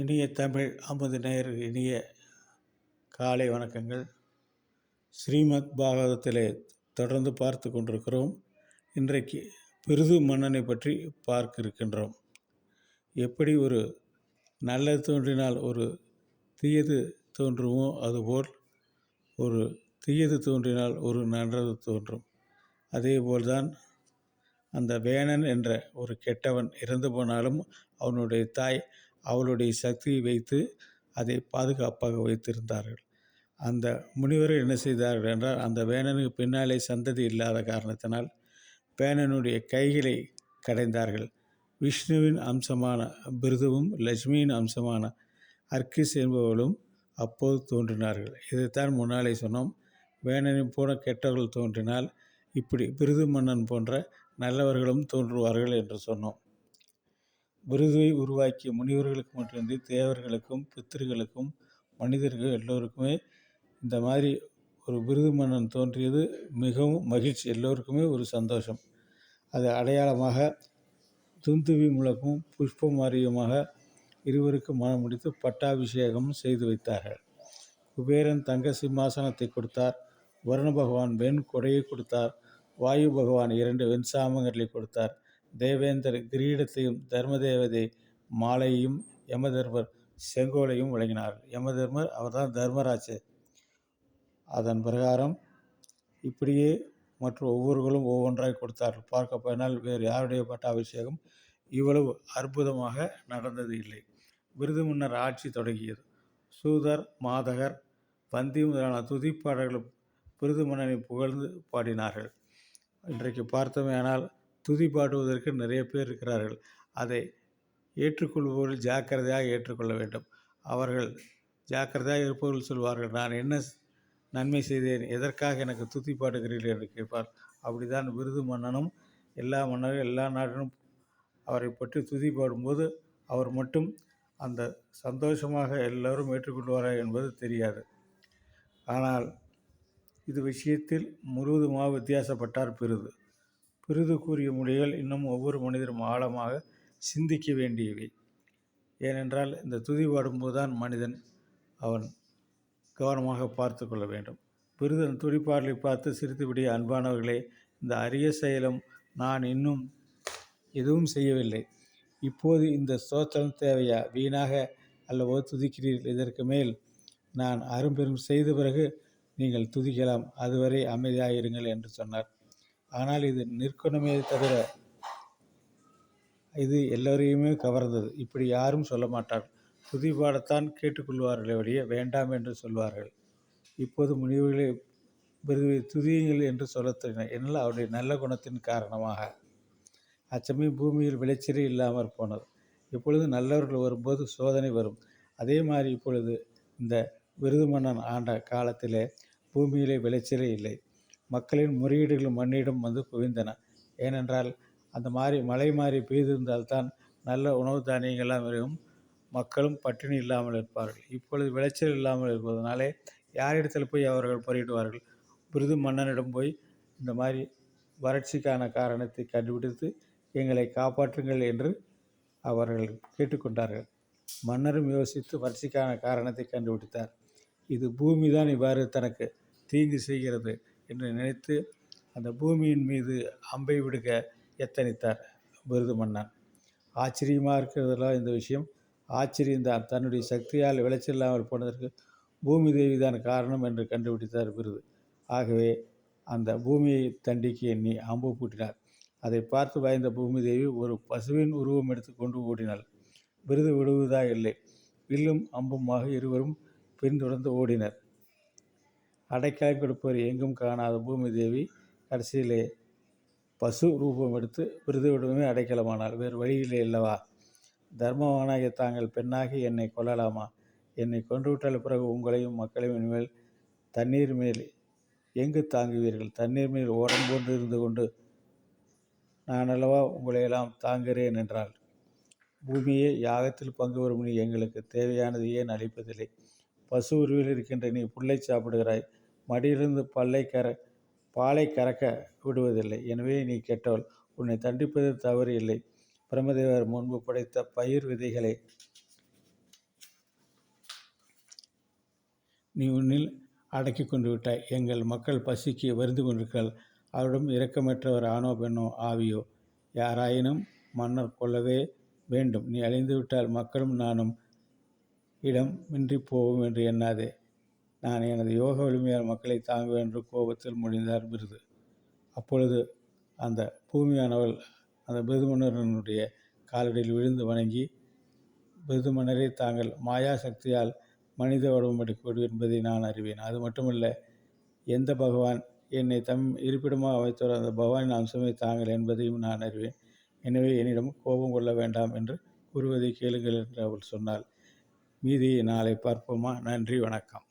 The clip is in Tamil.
இனிய தமிழ் அமுது நேயர் இனிய காலை வணக்கங்கள். ஸ்ரீமத் பாகவதத்திலே தொடர்ந்து பார்த்து கொண்டிருக்கிறோம். இன்றைக்கு பிருது மன்னனை பற்றி பார்க்க இருக்கின்றோம் எப்படி ஒரு நல்லது தோன்றினால் ஒரு தீயது தோன்றுமோ அதுபோல் ஒரு தீயது தோன்றினால் ஒரு நன்றது தோன்றும். அதேபோல்தான் அந்த வேணன் என்ற ஒரு கெட்டவன் இறந்து போனாலும் அவனுடைய தாய் அவளுடைய சக்தியை வைத்து அதை பாதுகாப்பாக வைத்திருந்தார்கள். அந்த முனிவர்கள் என்ன செய்தார்கள் என்றால் அந்த வேணனுக்கு பின்னாலே சந்ததி இல்லாத காரணத்தினால் வேணனுடைய கைகளை கடைந்தார்கள். விஷ்ணுவின் அம்சமான பிருதுவும் லட்சுமியின் அம்சமான அர்க்கிஸ் என்பவர்களும் அப்போது தோன்றினார்கள். இதைத்தான் முன்னாலே சொன்னோம். வேணனின் போன கெட்டவர்கள் தோன்றினால் இப்படி பிருது மன்னன் போன்ற நல்லவர்களும் தோன்றுவார்கள் என்று சொன்னோம். விருதுவை உருவாக்கிய முனிவர்களுக்கு மட்டுமின்றி தேவர்களுக்கும் பித்திருகளுக்கும் மனிதர்கள் எல்லோருக்குமே இந்த மாதிரி ஒரு விருது மன்னன் தோன்றியது மிகவும் மகிழ்ச்சி. எல்லோருக்குமே ஒரு சந்தோஷம். அது அடையாளமாக துந்துவி முழக்கும் புஷ்ப இருவருக்கு இருவருக்கும் மனம் முடித்து பட்டாபிஷேகம் செய்து வைத்தார்கள். குபேரன் தங்க சிம்மாசனத்தை கொடுத்தார். வருண பகவான் வெண் கொடையை கொடுத்தார். வாயு பகவான் இரண்டு வெண்சாமங்களை கொடுத்தார். தேவேந்தர் கிரீடத்தையும் தர்மதேவதை மாலையையும் யமதர்மர் செங்கோலையும் வழங்கினார். யமதர்மர் அவர்தான் தர்மராஜ் அதன் பிரகாரம் இப்படியே மற்ற ஒவ்வொருவர்களும் ஒவ்வொன்றாய் கொடுத்தார்கள். பார்க்க போனால் வேறு யாருடைய பட்டாபிஷேகம் இவ்வளவு அற்புதமாக நடந்தது இல்லை. விருது முன்னர் ஆட்சி தொடங்கியது. சூதர் மாதகர் பந்தி முதலான துதிப்பாடல்கள் விருது மன்னனை புகழ்ந்து பாடினார்கள். இன்றைக்கு பார்த்தோமேனால் துதி பாடுவதற்கு நிறைய பேர் இருக்கிறார்கள். அதை ஏற்றுக்கொள்பவர்கள் ஜாக்கிரதையாக ஏற்றுக்கொள்ள வேண்டும். அவர்கள் ஜாக்கிரதையாக இருப்பவர்கள் சொல்வார்கள் நான் என்ன நன்மை செய்தேன்? எதற்காக எனக்கு துதி பாடுகிறீர்கள்? என்று கேட்பார். அப்படிதான் விருது மன்னனும் எல்லா மன்னரும் எல்லா நாட்டிலும் அவரை பற்றி துதி பாடும்போது அவர் மட்டும் அந்த சந்தோஷமாக எல்லோரும் ஏற்றுக்கொள்வார்கள் என்பது தெரியாது. ஆனால் இது விஷயத்தில் முழுவதுமாக வித்தியாசப்பட்டார் பெருது. பிருது கூறிய மொழிகள் இன்னும் ஒவ்வொரு மனிதரும் ஆழமாக சிந்திக்க வேண்டியவை. ஏனென்றால் இந்த துதி பாடும்போது தான் மனிதன் அவன் கவனமாக பார்த்து கொள்ள வேண்டும். பிருதன் துடிப்பாடலை பார்த்து சிரித்துவிடிய அன்பானவர்களே இந்த அரிய செயலும் நான் இன்னும் எதுவும் செய்யவில்லை. இப்போது இந்த ஸ்தோத்திரம் தேவையா? வீணாக அல்லவோ துதிக்கிறீர்கள்? இதற்கு மேல் நான் அரும்பெரும் செய்த பிறகு நீங்கள் துதிக்கலாம். அதுவரை அமைதியாக இருங்கள் என்று சொன்னார். ஆனால் இது நிற்கணுமே தவிர இது எல்லோரையுமே கவர்ந்தது. இப்படி யாரும் சொல்ல மாட்டார் துதி பாடத்தான் கேட்டுக்கொள்வார்களே ஒழிய வேண்டாம் என்று சொல்வார்கள். இப்போது முனிவர்களை விருது துதியுங்கள் என்று சொல்லத் தொடங்கினார் என்னால் அவருடைய நல்ல குணத்தின் காரணமாக அச்சமயம் பூமியில் விளைச்சலே இல்லாமற் போனது. இப்பொழுது நல்லவர்கள் வரும்போது சோதனை வரும். அதே மாதிரி இப்பொழுது இந்த விருது மன்னன் ஆண்ட காலத்திலே பூமியிலே விளைச்சலே இல்லை. மக்களின் முறையீடுகள் மண்ணிடம் வந்து குவிந்தன. ஏனென்றால் அந்த மாதிரி மழை மாறி பெய்திருந்தால்தான் நல்ல உணவு தானியங்கள்லாம் வரும் மக்களும் பட்டினி இல்லாமல் இருப்பார்கள். இப்பொழுது விளைச்சல் இல்லாமல் இருப்பதனாலே யாரிடத்தில் போய் அவர்கள் பொறியிடுவார்கள் விருது மன்னனிடம் போய் இந்த மாதிரி வறட்சிக்கான காரணத்தை கண்டுபிடித்து எங்களை காப்பாற்றுங்கள் என்று அவர்கள் கேட்டுக்கொண்டார்கள். மன்னரும் யோசித்து வறட்சிக்கான காரணத்தை கண்டுபிடித்தார். இது பூமி தான் இவ்வாறு தனக்கு தீங்கு செய்கிறது. என்று நினைத்து அந்த பூமியின் மீது அம்பை விடுக்க எத்தனித்தார். விருது மன்னன். ஆச்சரியமாக இருக்கிறதெல்லாம் இந்த விஷயம்? ஆச்சரியந்தான் தன்னுடைய சக்தியால் விளைச்சல்லாமல் போனதற்கு பூமி தேவி தான் காரணம் என்று கண்டுபிடித்தார் விருது. ஆகவே அந்த பூமியை தண்டிக்கு எண்ணி அம்பு பூட்டினார். அதை பார்த்து பயந்த பூமி தேவி ஒரு பசுவின் உருவம் எடுத்து கொண்டு ஓடினாள். விருது விடுவதா இல்லை. வில்லும் அம்புமாக இருவரும் பின்தொடர்ந்து ஓடினர். அடைக்கலம் கொடுப்பவர் எங்கும் காணாத பூமி தேவி கடைசியிலே பசு ரூபம் எடுத்து விருதுவிடமே அடைக்கலமானால் வேறு வழியிலே அல்லவா தர்மவானாகிய தாங்கள் பெண்ணாகி என்னை கொல்லலாமா? என்னை கொன்றுவிட்டால் பிறகு உங்களையும் மக்களையும் இனிமேல் தண்ணீர் மேல் எங்கு தாங்குவீர்கள்? தண்ணீர் மேல் ஓரம் போன்று இருந்து கொண்டு நான் அல்லவா உங்களையெல்லாம் தாங்குகிறேன் என்றாள். பூமியே யாகத்தில் பங்கு வரும் நீ எங்களுக்கு தேவையானது ஏன் அளிப்பதில்லை? பசு உருவில் இருக்கின்ற நீ புல்லை சாப்பிடுகிறாய். மடியிலிருந்து பல்லை கர பாலை கறக்க விடுவதில்லை. எனவே நீ கேட்டவள் உன்னை தண்டிப்பது தவறு இல்லை. பிரமதேவர் முன்பு படைத்த பயிர் விதைகளை நீ உன்னில் அடக்கி கொண்டு விட்டாய். எங்கள் மக்கள் பசிக்கு வருந்து கொண்டிருக்கிறாள் அவரிடம் இரக்கமற்றவர் ஆணோ பெண்ணோ ஆவியோ யாராயினும் மன்னர் கொள்ளவே வேண்டும். நீ அழிந்துவிட்டால் மக்களும் நானும் இடம் மின்றி போவோம் என்று எண்ணாதே. நான் எனது யோக வலிமையால் மக்களை தாங்குவேன் என்று கோபத்தில் முடிந்தார் பிருது அப்பொழுது அந்த பூமியானவள் அந்த பிருதுமன்னரனுடைய காலடியில் விழுந்து வணங்கி பிருதுமன்னரை தாங்கள் மாயா சக்தியால் மனித வடிவம் எடுக்கூடும் என்பதை நான் அறிவேன். அது மட்டுமல்ல எந்த பகவான் என்னை தம் இருப்பிடமாக வைத்தவர் அந்த பகவானின் அம்சமே தாங்கள் என்பதையும் நான் அறிவேன். எனவே என்னிடம் கோபம் கொள்ள வேண்டாம் என்று கூறுவதை கேளுங்கள் என்று அவள் சொன்னாள். மீதியை நாளை பார்ப்போமா? நன்றி வணக்கம்.